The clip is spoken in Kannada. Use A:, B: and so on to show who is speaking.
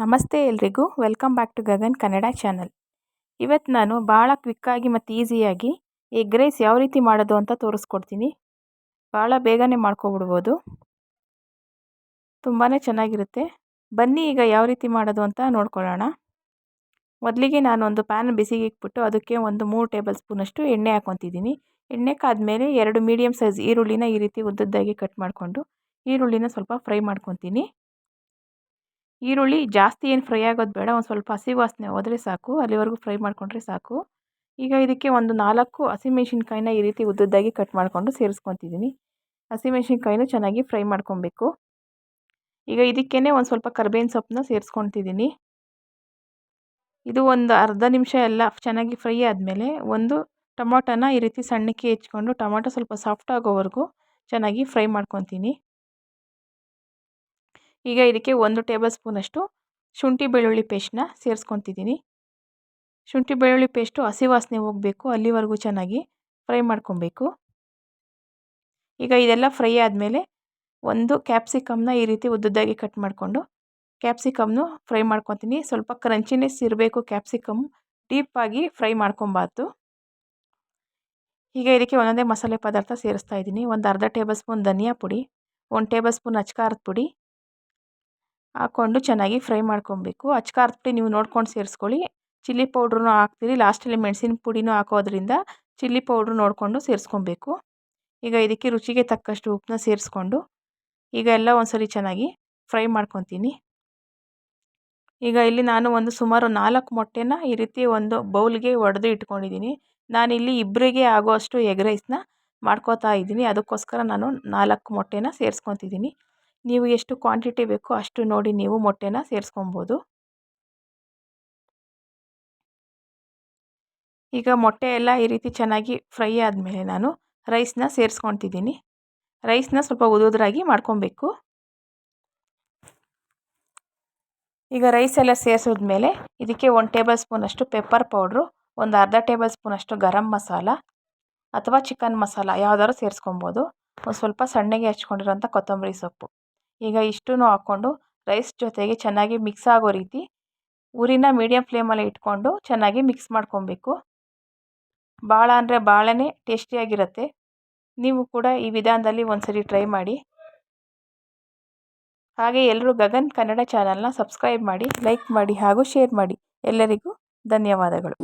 A: ನಮಸ್ತೆ ಎಲ್ರಿಗೂ. Welcome back to Gagan Kannada channel. ಇವತ್ತು ನಾನು ಭಾಳ ಕ್ವಿಕ್ಕಾಗಿ ಮತ್ತು ಈಸಿಯಾಗಿ ಎಗ್ ರೈಸ್ ಯಾವ ರೀತಿ ಮಾಡೋದು ಅಂತ ತೋರಿಸ್ಕೊಡ್ತೀನಿ. ಭಾಳ ಬೇಗನೆ ಮಾಡ್ಕೊಬಿಡ್ಬೋದು. ತುಂಬಾ ಚೆನ್ನಾಗಿರುತ್ತೆ. ಬನ್ನಿ ಈಗ ಯಾವ ರೀತಿ ಮಾಡೋದು ಅಂತ ನೋಡ್ಕೊಳ್ಳೋಣ. ಮೊದಲಿಗೆ ನಾನು ಒಂದು ಪ್ಯಾನ್ ಬಿಸಿಗೆ ಇಟ್ಬಿಟ್ಟು ಅದಕ್ಕೆ ಒಂದು ಮೂರು ಟೇಬಲ್ ಸ್ಪೂನಷ್ಟು ಎಣ್ಣೆ ಹಾಕ್ಕೊತಿದ್ದೀನಿ. ಎಣ್ಣೆ ಕಾದ್ಮೇಲೆ ಎರಡು ಮೀಡಿಯಮ್ ಸೈಜ್ ಈರುಳ್ಳಿನ ಈ ರೀತಿ ಉದ್ದದ್ದಾಗಿ ಕಟ್ ಮಾಡಿಕೊಂಡು ಈರುಳ್ಳಿನ ಸ್ವಲ್ಪ ಫ್ರೈ ಮಾಡ್ಕೊತೀನಿ. ಈರುಳ್ಳಿ ಜಾಸ್ತಿ ಏನು ಫ್ರೈ ಆಗೋದು ಬೇಡ, ಒಂದು ಸ್ವಲ್ಪ ಹಸಿ ವಾಸನೆ ಹೋದರೆ ಸಾಕು, ಅಲ್ಲಿವರೆಗೂ ಫ್ರೈ ಮಾಡಿಕೊಂಡ್ರೆ ಸಾಕು. ಈಗ ಇದಕ್ಕೆ ಒಂದು ನಾಲ್ಕು ಹಸಿಮೆಣ್ಸಿನ್ಕಾಯಿನ ಈ ರೀತಿ ಉದ್ದುದ್ದಾಗಿ ಕಟ್ ಮಾಡಿಕೊಂಡು ಸೇರಿಸ್ಕೊತಿದ್ದೀನಿ ಹಸಿಮೆಣ್ಸಿನ್ಕಾಯಿನೂ ಚೆನ್ನಾಗಿ ಫ್ರೈ ಮಾಡ್ಕೊಬೇಕು. ಈಗ ಇದಕ್ಕೇ ಒಂದು ಸ್ವಲ್ಪ ಕರ್ಬೇವಿನ ಸೊಪ್ಪನ್ನ ಸೇರಿಸ್ಕೊತಿದ್ದೀನಿ ಇದು ಒಂದು ಅರ್ಧ ನಿಮಿಷ ಎಲ್ಲ ಚೆನ್ನಾಗಿ ಫ್ರೈ ಆದಮೇಲೆ ಒಂದು ಟೊಮೊಟೊನ ಈ ರೀತಿ ಸಣ್ಣಕ್ಕೆ ಹೆಚ್ಕೊಂಡು, ಟೊಮೊಟೊ ಸ್ವಲ್ಪ ಸಾಫ್ಟ್ ಆಗೋವರೆಗೂ ಚೆನ್ನಾಗಿ ಫ್ರೈ ಮಾಡ್ಕೊತೀನಿ. ಈಗ ಇದಕ್ಕೆ ಒಂದು ಟೇಬಲ್ ಸ್ಪೂನಷ್ಟು ಶುಂಠಿ ಬೆಳ್ಳುಳ್ಳಿ ಪೇಸ್ಟನ್ನ ಸೇರಿಸ್ಕೊತಿದ್ದೀನಿ. ಶುಂಠಿ ಬೆಳ್ಳುಳ್ಳಿ ಪೇಸ್ಟು ಹಸಿ ವಾಸನೆ ಹೋಗಬೇಕು, ಅಲ್ಲಿವರೆಗೂ ಚೆನ್ನಾಗಿ ಫ್ರೈ ಮಾಡ್ಕೊಬೇಕು. ಈಗ ಇದೆಲ್ಲ ಫ್ರೈ ಆದಮೇಲೆ ಒಂದು ಕ್ಯಾಪ್ಸಿಕಮ್ನ ಈ ರೀತಿ ಉದ್ದುದ್ದಾಗಿ ಕಟ್ ಮಾಡಿಕೊಂಡು ಕ್ಯಾಪ್ಸಿಕಮ್ನು ಫ್ರೈ ಮಾಡ್ಕೊತೀನಿ. ಸ್ವಲ್ಪ ಕ್ರಂಚಿನೆಸ್ ಇರಬೇಕು ಕ್ಯಾಪ್ಸಿಕಮ್, ಡೀಪಾಗಿ ಫ್ರೈ ಮಾಡ್ಕೊಬಾರ್ದು. ಈಗ ಇದಕ್ಕೆ ಒಂದೊಂದೇ ಮಸಾಲೆ ಪದಾರ್ಥ ಸೇರಿಸ್ತಾ ಇದ್ದೀನಿ. ಒಂದು ಅರ್ಧ ಟೇಬಲ್ ಸ್ಪೂನ್ ಧನಿಯಾ ಪುಡಿ, ಒಂದು ಟೇಬಲ್ ಸ್ಪೂನ್ ಅಚ್ಕಾರದ ಪುಡಿ ಹಾಕ್ಕೊಂಡು ಚೆನ್ನಾಗಿ ಫ್ರೈ ಮಾಡ್ಕೊಬೇಕು. ಪುಡಿ ನೀವು ನೋಡ್ಕೊಂಡು ಸೇರಿಸ್ಕೊಳ್ಳಿ. ಚಿಲ್ಲಿ ಪೌಡ್ರೂ ಹಾಕ್ತೀರಿ. ಲಾಸ್ಟಲ್ಲಿ ಮೆಣಸಿನ ಪುಡಿನೂ ಹಾಕೋದ್ರಿಂದ ಚಿಲ್ಲಿ ಪೌಡ್ರು ನೋಡಿಕೊಂಡು ಸೇರಿಸ್ಕೊಬೇಕು. ಈಗ ಇದಕ್ಕೆ ರುಚಿಗೆ ತಕ್ಕಷ್ಟು ಉಪ್ಪನ್ನ ಸೇರಿಸ್ಕೊಂಡು ಈಗ ಎಲ್ಲ ಒಂದ್ಸರಿ ಚೆನ್ನಾಗಿ ಫ್ರೈ ಮಾಡ್ಕೊತೀನಿ. ಈಗ ಇಲ್ಲಿ ನಾನು ಒಂದು ಸುಮಾರು ನಾಲ್ಕು ಮೊಟ್ಟೆನ ಈ ರೀತಿ ಒಂದು ಬೌಲ್ಗೆ ಒಡೆದು ಇಟ್ಕೊಂಡಿದ್ದೀನಿ. ನಾನಿಲ್ಲಿ ಇಬ್ಬರಿಗೆ ಆಗೋಷ್ಟು ಎಗ್ ರೈಸ್ನ ಮಾಡ್ಕೋತಾ ಇದ್ದೀನಿ. ಅದಕ್ಕೋಸ್ಕರ ನಾನು ನಾಲ್ಕು ಮೊಟ್ಟೆನ ಸೇರಿಸ್ಕೊತಿದ್ದೀನಿ. ನೀವು ಎಷ್ಟು ಕ್ವಾಂಟಿಟಿ ಬೇಕೋ ಅಷ್ಟು ನೋಡಿ ನೀವು ಮೊಟ್ಟೆನ ಸೇರಿಸ್ಕೊಬೋದು. ಈಗ ಮೊಟ್ಟೆ ಎಲ್ಲ ಈ ರೀತಿ ಚೆನ್ನಾಗಿ ಫ್ರೈ ಆದಮೇಲೆ ನಾನು ರೈಸ್ನ ಸೇರಿಸ್ಕೊತಿದ್ದೀನಿ ರೈಸ್ನ ಸ್ವಲ್ಪ ಉದುದ್ರಾಗಿ ಮಾಡ್ಕೊಬೇಕು. ಈಗ ರೈಸ್ ಎಲ್ಲ ಸೇರಿಸಿದ್ಮೇಲೆ ಇದಕ್ಕೆ ಒಂದು ಟೇಬಲ್ ಸ್ಪೂನಷ್ಟು ಪೆಪ್ಪರ್ ಪೌಡ್ರು ಒಂದು ಅರ್ಧ ಟೇಬಲ್ ಸ್ಪೂನಷ್ಟು ಗರಂ ಮಸಾಲ ಅಥವಾ ಚಿಕನ್ ಮಸಾಲ ಯಾವ್ದಾದ್ರು ಸೇರಿಸ್ಕೊಬೋದು. ಒಂದು ಸ್ವಲ್ಪ ಸಣ್ಣಗೆ ಹಚ್ಕೊಂಡಿರೋಂಥ ಕೊತ್ತಂಬರಿ ಸೊಪ್ಪು. ಈಗ ಇಷ್ಟೂ ಹಾಕ್ಕೊಂಡು ರೈಸ್ ಜೊತೆಗೆ ಚೆನ್ನಾಗಿ ಮಿಕ್ಸ್ ಆಗೋ ರೀತಿ ಉರಿನ ಮೀಡಿಯಮ್ ಫ್ಲೇಮಲ್ಲಿ ಇಟ್ಕೊಂಡು ಚೆನ್ನಾಗಿ ಮಿಕ್ಸ್ ಮಾಡ್ಕೊಬೇಕು. ಭಾಳ ಅಂದರೆ ಭಾಳನೇ ಟೇಸ್ಟಿಯಾಗಿರುತ್ತೆ ನೀವು ಕೂಡ ಈ ವಿಧಾನದಲ್ಲಿ ಒಂದ್ಸರಿ ಟ್ರೈ ಮಾಡಿ. ಹಾಗೆ ಎಲ್ಲರೂ ಗಗನ್ ಕನ್ನಡ ಚಾನಲ್ನ ಸಬ್ಸ್ಕ್ರೈಬ್ ಮಾಡಿ ಲೈಕ್ ಮಾಡಿ ಹಾಗೂ ಶೇರ್ ಮಾಡಿ. ಎಲ್ಲರಿಗೂ ಧನ್ಯವಾದಗಳು.